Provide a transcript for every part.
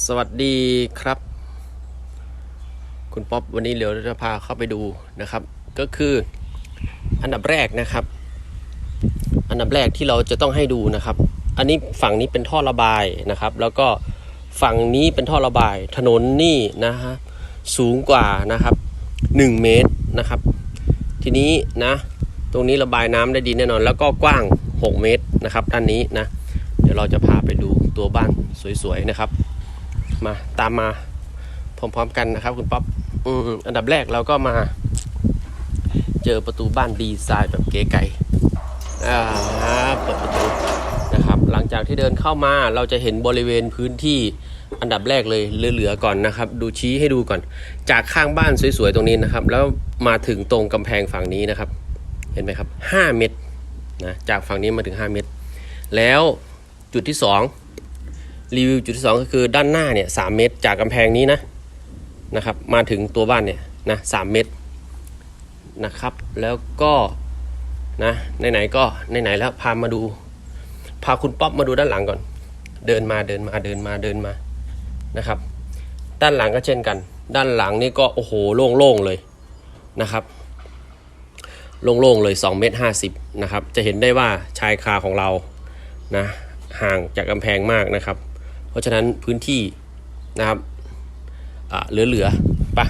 สวัสดีครับ คุณป๊อปวันนี้เดี๋ยวเราจะพาเข้าไปดูนะครับ ก็คืออันดับแรกนะครับ อันดับแรกที่เราจะต้องให้ดูนะครับ อันนี้ฝั่งนี้เป็นท่อระบายนะครับ แล้วก็ฝั่งนี้เป็นท่อระบาย ถนนนี่นะฮะสูงกว่านะครับ 1 เมตรนะครับ ทีนี้นะ ตรงนี้ระบายน้ำได้ดีแน่นอน แล้วก็กว้าง 6 เมตรนะครับด้านนี้นะ เดี๋ยวเราจะพาไปดูตัวบ้านสวยๆนะครับ มาตามมาพร้อมๆกันนะครับคุณป๊อปอืมอันดับแรกเราก็มา เจอประตูบ้านดีไซน์แบบเก๋ไก่อ่าเปิดประตูนะครับ หลังจากที่เดินเข้ามาเราจะเห็นบริเวณพื้นที่อันดับแรกเลยเหลือๆก่อนนะครับ ดูชี้ให้ดูก่อน จากข้างบ้านสวยๆตรงนี้นะครับ แล้วมาถึงตรงกำแพงฝั่งนี้นะครับ เห็นไหมครับ 5 เมตรนะจากฝั่งนี้มาถึง 5 เมตร แล้วจุดที่ 2 รีวิวจุดที่สองก็คือด้านหน้าเนี่ยสเมตรจากกำแพงนี้นะนะครับ มาถึงตัวบ้านเนี่ยนะสเมตรนะครับ แล้วก็นะไหนๆก็ไหนๆแล้วพามาดู พาคุณป๊อปมาดูด้านหลังก่อน เดินมาเดินมาเดินมาเดินมานะครับ ด้านหลังก็เช่นกัน ด้านหลังนี่ก็โอ้โหโล่งๆเลยนะครับโล่งๆเลย2เมตร50นะครับ จะเห็นได้ว่าชายคาของเรานะห่างจากกำแพงมากนะครับ เพราะฉะนั้นพื้นที่นะครับเหลือๆปะ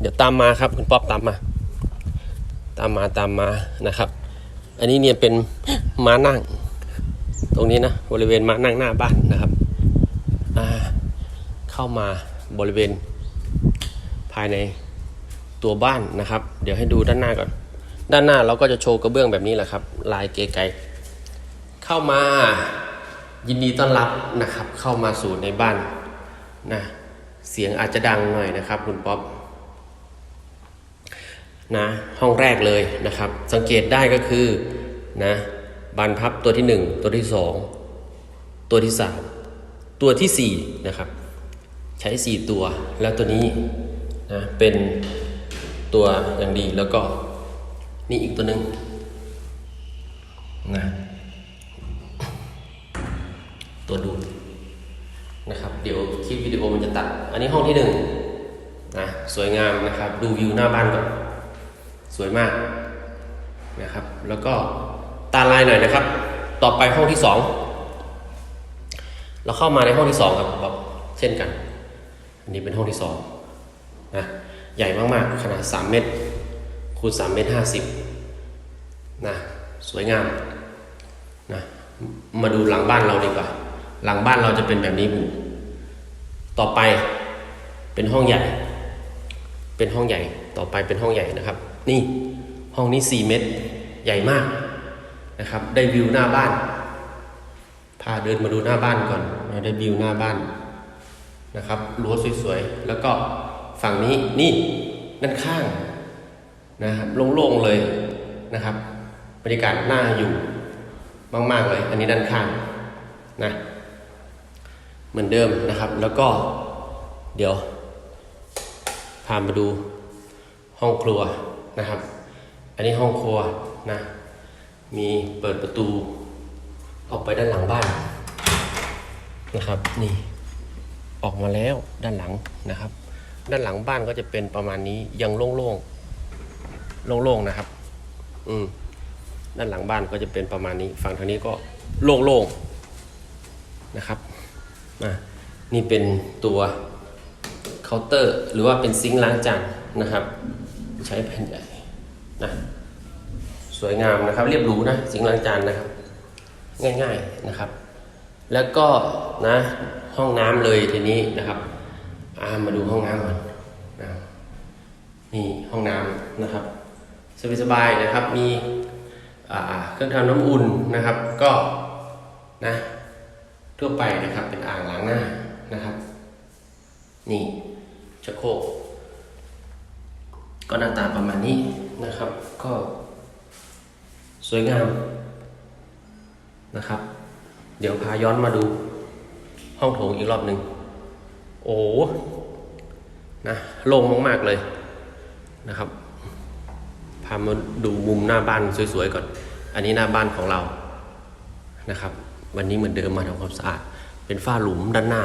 เดี๋ยวตามมาครับคุณป๊อปตามมา ตามมาตามมานะครับ อันนี้เนี่ยเป็นม้านั่ง ตรงนี้นะบริเวณม้านั่งหน้าบ้านนะครับอ่าเข้ามาบริเวณภายในตัวบ้านนะครับ เดี๋ยวให้ดูด้านหน้าก่อน ด้านหน้าเราก็จะโชว์กระเบื้องแบบนี้แหละครับ ลายเก๋ไก่เข้ามา ยินดีต้อนรับนะครับ เข้ามาสู่ในบ้านนะเสียงอาจจะดังหน่อยนะครับคุณป๊อปนะห้องแรกเลยนะครับ สังเกตได้ก็คือนะบานพับตัวที่หนึ่งตัวที่สองตัวที่สามตัวที่สี่นะครับใช้สี่ตัวแล้วตัวนี้นะเป็นตัวอย่างดีแล้วก็นี่อีกตัวหนึ่งนะ ตัวดูดนะครับ เดี๋ยวคลิปวิดีโอมันจะตัด อันนี้ห้องที่หนึ่งนะสวยงามนะครับ ดูวิวหน้าบ้านก่อน สวยมากนะครับ แล้วก็ตาลายหน่อยนะครับ ต่อไปห้องที่สองเราเข้ามาในห้องที่สองครับแบบเช่นกัน อันนี้เป็นห้องที่สองนะใหญ่มากๆ ขนาด 3 เมตรคูณ3เมตร50นะสวยงามนะมาดูหลังบ้านเราดีกว่า หลังบ้านเราจะเป็นแบบนี้บูต่อไปเป็นห้องใหญ่ เป็นห้องใหญ่ต่อไปเป็นห้องใหญ่นะครับ นี่ห้องนี้ 4 เมตรใหญ่มากนะครับ ได้วิวหน้าบ้านพาเดินมาดูหน้าบ้านก่อนนะได้วิวหน้าบ้านนะครับรั้วสวยๆแล้วก็ฝั่งนี้นี่ด้านข้างนะครับโล่งๆเลยนะครับบรรยากาศน่าอยู่มากๆเลย อันนี้ด้านข้างนะ เหมือนเดิมนะครับ แล้วก็เดี๋ยวพามาดูห้องครัวนะครับ อันนี้ห้องครัวนะ มีเปิดประตู ออกไปด้านหลังบ้านนะครับ นี่ออกมาแล้วด้านหลังนะครับ ด้านหลังบ้านก็จะเป็นประมาณนี้ยังโล่งๆโล่งๆนะครับ อืมด้านหลังบ้านก็จะเป็นประมาณนี้ ฝั่งทางนี้ก็โล่งๆนะครับ นี่เป็นตัวเคาน์เตอร์ หรือว่าเป็นซิงค์ล้างจานนะครับ ใช้แผ่นใหญ่นะสวยงามนะครับ เรียบหรูนะซิงค์ล้างจานนะครับ ง่ายๆนะครับ แล้วก็นะห้องน้ำเลยทีนี้นะครับอามาดูห้องน้ำก่อนนะนี่ห้องน้ำนะครับสบายๆนะครับมีเครื่องทำน้ำอุ่นนะครับ ก็นะ ทั่วไปนะครับ เป็นอ่างล้างหน้านะครับ นี่ชักโครกก็หน้าตาประมาณนี้นะครับ ก็สวยงามนะครับ เดี๋ยวพาย้อนมาดูห้องโถงอีกรอบหนึ่งโอ้นะโล่งมากๆเลยนะครับ พามาดูมุมหน้าบ้านสวยๆก่อน อันนี้หน้าบ้านของเรานะครับ วันนี้เหมือนเดิมมาทำความสะอาด เป็นฝ้าหลุมด้านหน้า